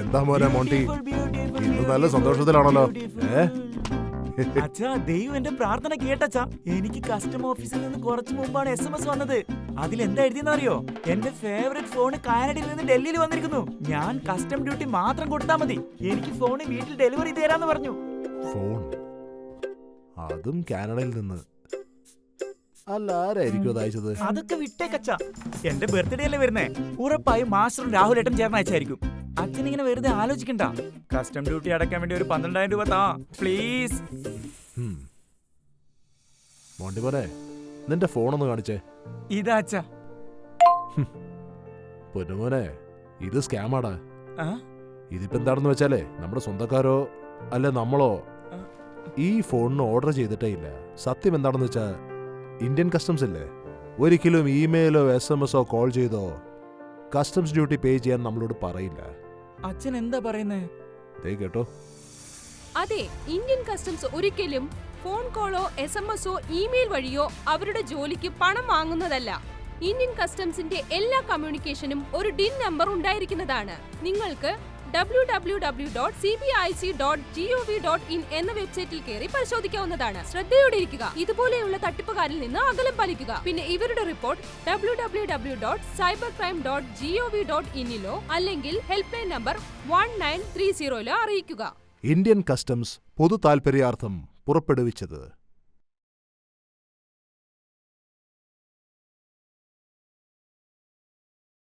എന്താ മോനെ മോണ്ടി? ഇന്ന് നല്ല സന്തോഷത്തിലാണല്ലോ. ഏ? അച്ഛാ ദൈവം എന്റെ പ്രാർത്ഥന കേട്ടച്ചാ എനിക്ക് കസ്റ്റം ഓഫീസിൽ നിന്ന് കുറച്ച് മുമ്പാണ് എസ് എം എസ് വന്നത്. അതിൽ എന്താ എഴുതിയെന്ന് അറിയോ എന്റെ ഫേവറേറ്റ് ഫോൺ കാനഡയിൽ നിന്ന് ഡൽഹിയിൽ വന്നിരിക്കുന്നു. ഞാൻ കസ്റ്റം ഡ്യൂട്ടി മാത്രം കൊടുത്താൽ മതി. എനിക്ക് ഫോൺ വീട്ടിൽ ഡെലിവറി തരാന്ന് പറഞ്ഞു. ഫോൺ അതും കാനഡയിൽ നിന്ന്. അല്ല ആരായിരിക്കും അത് അയച്ചത്? അതൊക്കെ വിട്ടേക്കച്ചാ എന്റെ ബർത്ത്ഡേ അല്ലേ വരുന്നേ? ഉറപ്പായും മാസ്റ്ററും രാഹുലേട്ടൻ ചേർന്ന് അയച്ചായിരിക്കും. അച്ഛൻ ഇങ്ങനെ വെറുതെ ആലോചിക്കണ്ട. കസ്റ്റം ഡ്യൂട്ടി അടയ്ക്കാൻ വേണ്ടി ഒരു പന്ത്രണ്ടായിരം രൂപ താ. പ്ലീസ്. മോണ്ടി മോനെ നിന്റെ ഫോണൊന്ന് കാണിച്ചേ. ഇതാ അച്ഛാ. പൊന്നുമോനെ ഇത് സ്കാമാടാ? ഇതിപ്പോ എന്താണെന്ന് വെച്ചാലേ നമ്മുടെ സ്വന്തക്കാരോ അല്ല നമ്മളോ ഈ ഫോണിന് ഓർഡർ ചെയ്തിട്ടേ ഇല്ല. സത്യം എന്താണെന്ന് വെച്ചാ ഇന്ത്യൻ കസ്റ്റംസ് ഇല്ലേ ഒരിക്കലും ഇമെയിലോ എസ് എം എസോ കോൾ ചെയ്തോ കസ്റ്റംസ് ഡ്യൂട്ടി പേ ചെയ്യാൻ നമ്മളോട് പറയില്ല. അച്ഛൻ എന്താ പറയുന്നേ? ദേ കേട്ടോ. അതെ ഇന്ത്യൻ കസ്റ്റംസ് ഒരിക്കലും ഫോൺ കോളോ എസ് എം എസോ ഇമെയിൽ വഴിയോ അവരുടെ ജോലിക്ക് പണം വാങ്ങുന്നതല്ല. ഇന്ത്യൻ കസ്റ്റംസിന്റെ എല്ലാ കമ്മ്യൂണിക്കേഷനും ഒരു ഡിൻ നമ്പർ ഉണ്ടായിരിക്കുന്നതാണ്. നിങ്ങൾക്ക് W W W dot C B I C dot G O V dot in എന്ന വെബ്സൈറ്റിൽ കയറി പരിശോധിക്കാവുന്നതാണ്. ശ്രദ്ധയോടെ ഇരിക്കുക ഇതുപോലെയുള്ള തട്ടിപ്പുകാരിൽ നിന്ന് അകലം പാലിക്കുക. പിന്നെ ഇവരുടെ report W W W dot cyber crime dot G O V dot ഇന്നിലോ അല്ലെങ്കിൽ helpline number one nine three സീറോയിലോ അറിയിക്കുക. ഇന്ത്യൻ കസ്റ്റംസ് പൊതു താൽപര്യാർത്ഥം പുറപ്പെടുവിച്ചത്